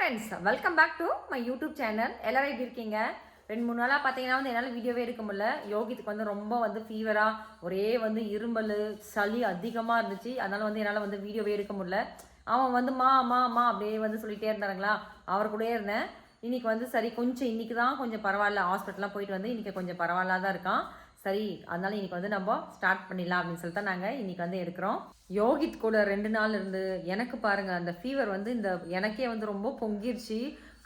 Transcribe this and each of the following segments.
Friends welcome back to my YouTube channel எல்லாரும் எப்படி இருக்கீங்க? ரெண்டு மூணு நாளாக பார்த்தீங்கன்னா வந்து என்னால் வீடியோவே எடுக்க முடியல. யோகித்துக்கு வந்து ரொம்ப வந்து ஃபீவராக ஒரே வந்து இருமல் சளி அதிகமாக இருந்துச்சு. அதனால் வந்து என்னால் வந்து வீடியோவே எடுக்க முடியல. அவன் வந்து மா மா மா அப்படியே வந்து சொல்லிகிட்டே இருந்தாருங்களா? அவர் கூடயே இருந்தேன். இன்னைக்கு வந்து சரி கொஞ்சம் இன்றைக்கி தான் கொஞ்சம் பரவாயில்ல. ஹாஸ்பிட்டலாம் போயிட்டு வந்து இன்னைக்கு கொஞ்சம் பரவாயில்ல தான் இருக்கான். சரி அதனால இன்னைக்கு வந்து நம்ம ஸ்டார்ட் பண்ணிடலாம் அப்படின்னு சொல்லிட்டு தான் நாங்கள் இன்றைக்கி வந்து எடுக்கிறோம். யோகித் கூட ரெண்டு நாள் இருந்து எனக்கு பாருங்கள் அந்த ஃபீவர் வந்து இந்த எனக்கே வந்து ரொம்ப பொங்கிருச்சு.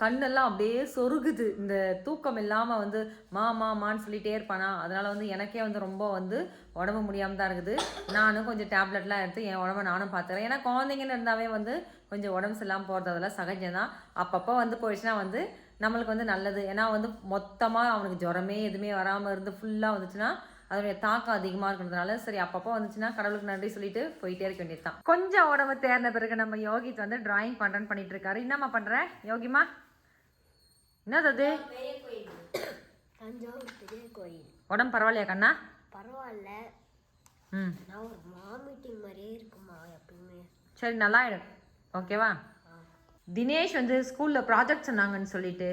கண்ணெல்லாம் அப்படியே சொருகுது. இந்த தூக்கம் இல்லாமல் வந்து மா மா மான்னு சொல்லிகிட்டே இருப்பானா. அதனால் வந்து எனக்கே வந்து ரொம்ப வந்து உடம்பு முடியாமல் தான் இருக்குது. நானும் கொஞ்சம் டேப்லெட்லாம் எடுத்து என் உடம்ப நானும் பார்த்துக்கிறேன் ஏன்னா குழந்தைங்கன்னு இருந்தாவே வந்து கொஞ்சம் உடம்பு சரியில்லாமல் போகிறது அதெல்லாம் சகஜம் தான் அப்பப்போ வந்து போயிடுச்சுன்னா வந்து நம்மளுக்கு வந்து நல்லது. ஏன்னா வந்து மொத்தமாக அவனுக்கு ஜுரமே எதுவுமே வராமல் இருந்து ஃபுல்லாக வந்துச்சுன்னா அதனுடைய தாக்கம் அதிகமாக இருக்கிறதுனால சரி அப்பப்போ வந்துச்சுன்னா கடவுளுக்கு நன்றி சொல்லிட்டு போயிட்டே இருக்க வேண்டியது தான் கொஞ்சம் உடம்பு தேர்ந்த பிறகு நம்ம யோகித் வந்து டிராயிங் பண்ணுறேன்னு பண்ணிட்டு இருக்காரு. என்னம்மா பண்ணுற யோகிமா என்னது அது? தஞ்சாவூர் பெரிய கோயில் உடம்பு பரவாயில்லையா கண்ணா? பரவாயில்ல ம். நான் ஒரு வாமிட்டிங் மாதிரியே இருக்குமா எப்பயுமே? சரி நல்லா ஆயிடும் ஓகேவா? தினேஷ் வந்து ஸ்கூலில் ப்ராஜெக்ட் சொன்னாங்கன்னு சொல்லிட்டு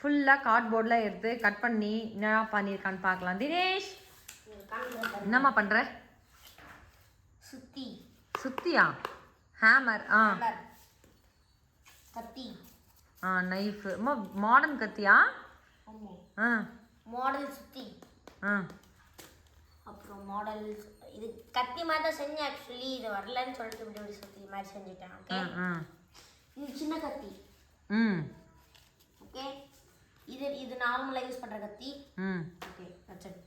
ஃபுல்லாக கார்ட்போர்டில் எடுத்து கட் பண்ணி என்ன பண்ணியிருக்கான்னு பார்க்கலாம். தினேஷ் என்னம்மா பண்ணுற சுத்தி. சுத்தியா? ஹேமர் ஆ. கத்தி. ஆ நைஃபு மாடர்ன் கத்தியா? ஆ. மாடல் சுத்தி. ஆ. அப்புறம் மாடல் இது கத்தி மாதிரி தான் செஞ்சேன் ஆக்சுவலி இது வரலன்னு சொல்லிட்டு இப்படி இப்படி சுத்தி மாதிரி செஞ்சுட்டேன் ஓகே ஆ. இது சின்ன கத்தி. ம். ஓகே? இது இது நார்மலாக யூஸ் பண்ணுற கத்தி. ம். ஓகே.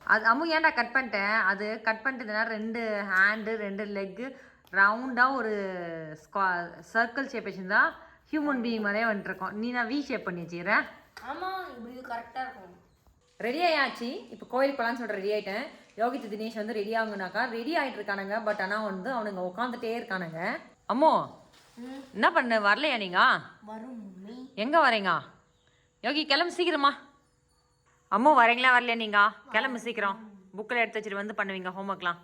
அது அம்மு ஏன்டா கட் பண்ணிட்டேன்? அது கட் பண்ணிட்டதுனா ரெண்டு ஹேண்டு ரெண்டு லெக்கு ரவுண்டாக ஒரு ஸ்கா சர்க்கிள் ஷேப் வச்சுருந்தா ஹியூமன் பீயிங் மாதிரியே வந்துட்டுருக்கோம் நீ நான் வி ஷேப் பண்ணி வச்சுக்கிறேன் ஆமாம் இப்படி கரெக்டாக இருக்கும். ரெடி ஆயாச்சு? இப்போ கோயிலுக்கு போகலான்னு சொல்லிட்டு ரெடி ஆயிட்டேன். யோகித் தினேஷ் வந்து ரெடி ஆகுனாக்கா ரெடி ஆயிட்டு இருக்கானுங்க. பட் ஆனால் வந்து அவனுங்க உட்காந்துட்டே இருக்கானுங்க. அம்மோ என்ன பண்ண? வரலையா நீங்க? எங்கே வரீங்க? யோகி கிளம்பு சீக்கிரமா. அம்மோ வரீங்களா வரலையா நீங்க? கிளம்பு சீக்கிரம். புக்கில் எடுத்து வச்சுட்டு வந்து பண்ணுவீங்க ஹோம்ஒர்க்லாம்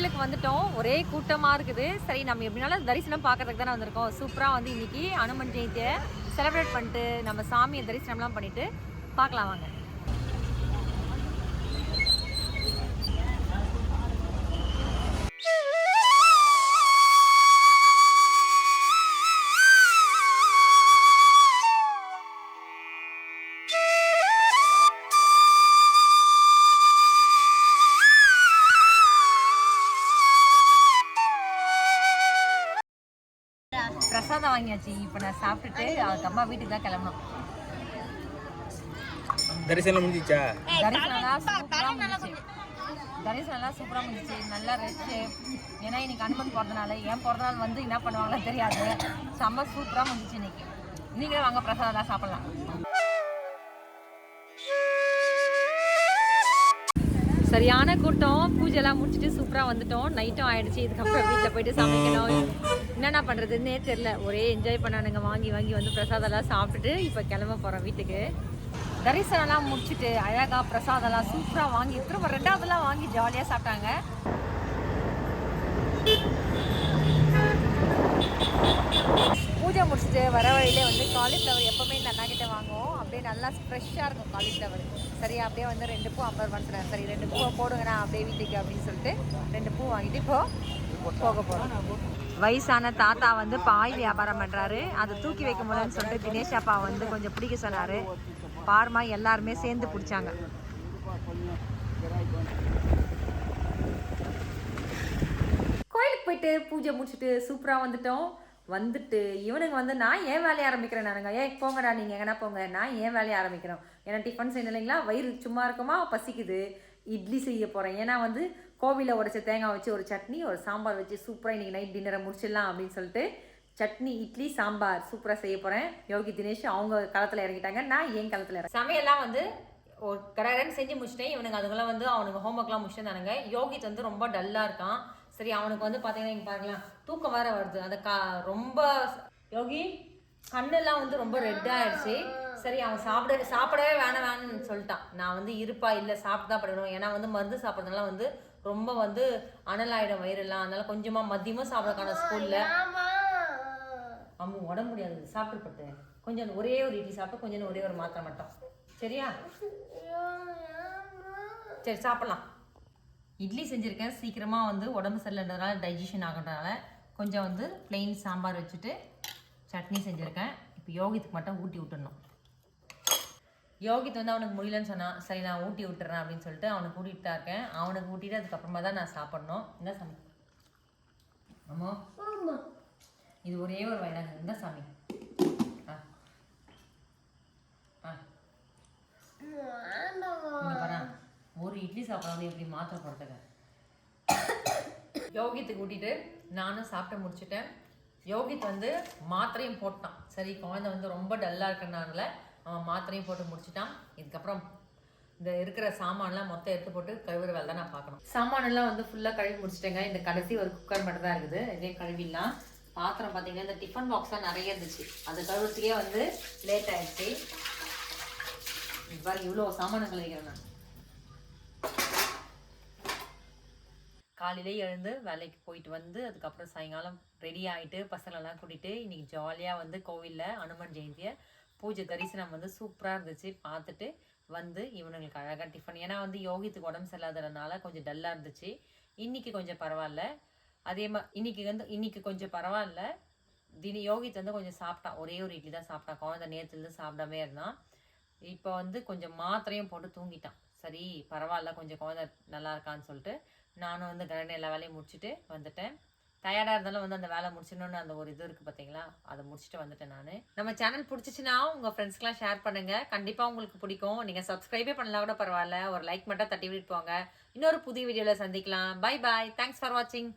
கோயிலுக்கு வந்துட்டோம். ஒரே கூட்டமாக இருக்குது. சரி நம்ம எப்படினாலும் தரிசனம் பார்க்கறதுக்கு தானே வந்திருக்கோம். சூப்பராக வந்து இன்னைக்கு அனுமன் ஜெயந்தியை செலிப்ரேட் பண்ணிட்டு நம்ம சாமியை தரிசனம்லாம் பண்ணிட்டு பார்க்கலாம் வாங்க. பிரசாதம் வாங்கியாச்சு. இப்போ நான் சாப்பிட்டுட்டு அதுக்கு அம்மா வீட்டுக்கு தான் கிளம்பணும். தரிசனம் முடிஞ்சிச்சா? தரிசனம்லாம் சூப்பராக முடிஞ்சிச்சு. தரிசனம்லாம் சூப்பராக முடிஞ்சிச்சு. நல்லா ரெஸ்ட்டு ஏன்னா இன்னைக்கு அனுமன் பிறந்தனால ஏன் பிறந்தநாள் வந்து என்ன பண்ணுவாங்களோ தெரியாது. செம்ம சூப்பராக முடிஞ்சிச்சு இன்னைக்கு. நீங்களே வாங்க பிரசாதம்லாம் சாப்பிடலாம். சரியான கூட்டம். பூஜைலாம் முடிச்சுட்டு சூப்பராக வந்துட்டோம். நைட்டும் ஆயிடுச்சு. இதுக்கப்புறம் வீட்டில் போயிட்டு சமைக்கணும். என்னென்ன பண்ணுறதுன்னே தெரில ஒரே என்ஜாய் பண்ணானுங்க. வாங்கி வாங்கி வந்து பிரசாதம்லாம் சாப்பிட்டுட்டு இப்போ கிளம்ப போகிறோம் வீட்டுக்கு. தரிசனம்லாம் முடிச்சுட்டு அழகாக பிரசாதம்லாம் சூப்பராக வாங்கி திரும்ப ரெண்டாவதுலாம் வாங்கி ஜாலியாக சாப்பிட்டாங்க. பூஜை முடிச்சுட்டு வர வழியிலே வந்து காலிஃப்ளவர் எப்போவுமே இந்த அண்ணா கிட்ட வாங்குவோம். அப்படியே நல்லா ஃப்ரெஷ்ஷாக இருக்கும் காலிஃப்ளவர் சரி அப்படியே வந்து ரெண்டு பூ ஐம்பது ரூபான்னு சரி ரெண்டு பூவை போடுங்கண்ணா அப்படியே வீட்டுக்கு அப்படின்னு சொல்லிட்டு ரெண்டு பூ வாங்கிட்டு இப்போ போக போகிறோம் வயசான தாத்தா வந்து பாய் வியாபாரம் பண்ணுறாரு அதை தூக்கி வைக்க முடியலன்னு சொல்லிட்டு தினேஷ் அப்பா வந்து கொஞ்சம் பிடிக்க சொன்னார். பார்மா எல்லாருமே சேர்ந்து பிடிச்சாங்க. கோயிலுக்கு போயிட்டு பூஜை முடிச்சுட்டு சூப்பராக வந்துட்டோம். வந்துட்டு இவனுங்க வந்து நான் ஏன் வேலையை ஆரம்பிக்கிறேன்? நானுங்க ஏன் போங்கடா நீங்கள் எங்கன்னா போங்க? நான் ஏன் வேலையை ஆரம்பிக்கிறோம்? ஏன்னா டிஃபன் செய்யணும் இல்லைங்களா? வயிறு சும்மா இருக்குமா? பசிக்குது. இட்லி செய்ய போகிறேன் ஏன்னா வந்து கோவிலில் உடைச்ச தேங்காய் வச்சு ஒரு சட்னி ஒரு சாம்பார் வச்சு சூப்பராக இன்றைக்கி நைட் டின்னரை முடிச்சிடலாம் அப்படின்னு சொல்லிட்டு சட்னி இட்லி சாம்பார் சூப்பராக செய்ய போகிறேன் யோகி தினேஷ் அவங்க களத்தில் இறங்கிட்டாங்க. நான் என் களத்தில் இறங்க சமையல்லாம் வந்து ஒரு கடகடன்னு செஞ்சு முடிச்சிட்டேன். இவனுங்க அதுங்களாம் வந்து அவனுங்க ஹோம்ஒர்க்லாம் தானுங்க. யோகித் வந்து ரொம்ப டல்லாக இருக்கான். சரி அவனுக்கு வந்து பார்த்தீங்கன்னா இங்கே பாருங்களேன் தூக்கம் வேற வருது. அந்த கா ரொம்ப யோகி கண்ணெல்லாம் வந்து ரொம்ப ரெட் ஆயிடுச்சு. சரி அவன் சாப்பிட சாப்பிடவே வேணாம் வேணும்னு சொல்லிட்டான். நான் வந்து இருப்பா இல்லை சாப்பிட்டு தான் படணும் ஏன்னா வந்து மருந்து சாப்பிட்றதுனால வந்து ரொம்ப வந்து அனலாயிடும் வயிறெல்லாம் அதனால கொஞ்சமா மதியமா சாப்பிடக்கான ஸ்கூல்ல அம்மு உடம்பு முடியாது சாப்பிட்டு பட்டு. கொஞ்சம் ஒரே ஒரு இட்லி சாப்பிட்டு கொஞ்சம் ஒரே ஒரு மாத்திரை மட்டும். சரியா? சரி சாப்பிடலாம். இட்லி செஞ்சுருக்கேன். சீக்கிரமாக வந்து உடம்பு சரியில்லைன்றதுனால டைஜஷன் ஆகிறதுனால கொஞ்சம் வந்து plain சாம்பார் வச்சுட்டு சட்னி செஞ்சுருக்கேன். இப்போ யோகித்துக்கு மட்டும் ஊட்டி விட்டுடணும். யோகித் வந்து அவனுக்கு முடியலன்னு சொன்னான் சரி நான் ஊட்டி விட்டுறேன் அப்படின்னு சொல்லிட்டு அவனுக்கு ஊட்டிட்டு தான் இருக்கேன். அவனுக்கு ஊட்டிட்டு அதுக்கப்புறமா தான் நான் சாப்பிடணும். என்ன சாமி? ஆமா ஆமா. இது ஒரே ஒரு வயதாங்க இந்த சாமி. ஆ. ஆ. இட்லி சாப்பிடாம எப்படி மாத்திரை போட்டுக்க? யோகித்து கூட்டிட்டு நானும் சாப்பிட்டு முடிச்சுட்டேன். யோகித் வந்து மாத்திரையும் போட்டான். சரி குழந்தை வந்து ரொம்ப டல்லாக இருக்கிறனால அவன் மாத்திரையும் போட்டு முடிச்சிட்டான். இதுக்கப்புறம் இந்த இருக்கிற சாமான்லாம் மொத்தம் எடுத்து போட்டு கழுவுற வேலை தான் நான் பார்க்கணும். சாமானெல்லாம் வந்து ஃபுல்லாக கழுவி முடிச்சிட்டேங்க. இந்த கடைசி ஒரு குக்கர் மட்டும் தான் இருக்குது. இதே கழுவிடலாம். பாத்திரம் பார்த்தீங்கன்னா இந்த டிஃபன் பாக்ஸ்லாம் நிறைய இருந்துச்சு. அது கழுவுறதுக்கே வந்து லேட் இது பாருங்க இவ்வளோ சாமான்கள் கழுவிக்கிறேன் நான். காலையிலே எழுந்து வேலைக்கு போயிட்டு வந்து அதுக்கப்புறம் சாயங்காலம் ரெடி ஆகிட்டு பசங்களெல்லாம் கூட்டிகிட்டு இன்றைக்கி ஜாலியாக வந்து கோவிலில் அனுமன் ஜெயந்தியை பூஜை தரிசனம் வந்து சூப்பராக இருந்துச்சு. பார்த்துட்டு வந்து இவனுங்களுக்கு அழகாக டிஃபன் ஏன்னா வந்து யோகித்துக்கு உடம்பு சரியில்லாததுனால கொஞ்சம் டல்லாக இருந்துச்சு. இன்றைக்கி கொஞ்சம் பரவாயில்ல. அதே மாதிரி இன்னைக்கு வந்து இன்னைக்கு கொஞ்சம் பரவாயில்ல. தினி யோகித் வந்து கொஞ்சம் சாப்பிட்டான். ஒரே ஒரு இட்லி தான் சாப்பிட்டான். குழந்தை நேற்றுலேருந்து சாப்பிடாமே இருந்தான். இப்போ வந்து கொஞ்சம் மாத்திரையும் போட்டு தூங்கிட்டான். சரி பரவாயில்ல கொஞ்சம் குழந்தை நல்லா இருக்கான்னு சொல்லிட்டு நானும் வந்து கடனை எல்லா வேலையும் முடிச்சுட்டு வந்துட்டேன். டயர்டாக இருந்தாலும் வந்து அந்த வேலை முடிச்சிடணும்னு அந்த ஒரு இது இருக்குது பார்த்தீங்களா அதை முடிச்சுட்டு வந்துட்டேன் நான். நம்ம சேனல் பிடிச்சிச்சுன்னா உங்கள் ஃப்ரெண்ட்ஸ்க்கெலாம் ஷேர் பண்ணுங்கள் கண்டிப்பாக உங்களுக்கு பிடிக்கும். நீங்கள் சப்ஸ்கிரைபே பண்ணலாம் கூட பரவாயில்ல. ஒரு லைக் மட்டும் தட்டி விட்டு போங்க. இன்னொரு புதிய வீடியோவில் சந்திக்கலாம். பை பாய் தேங்க்ஸ் ஃபார் வாட்சிங்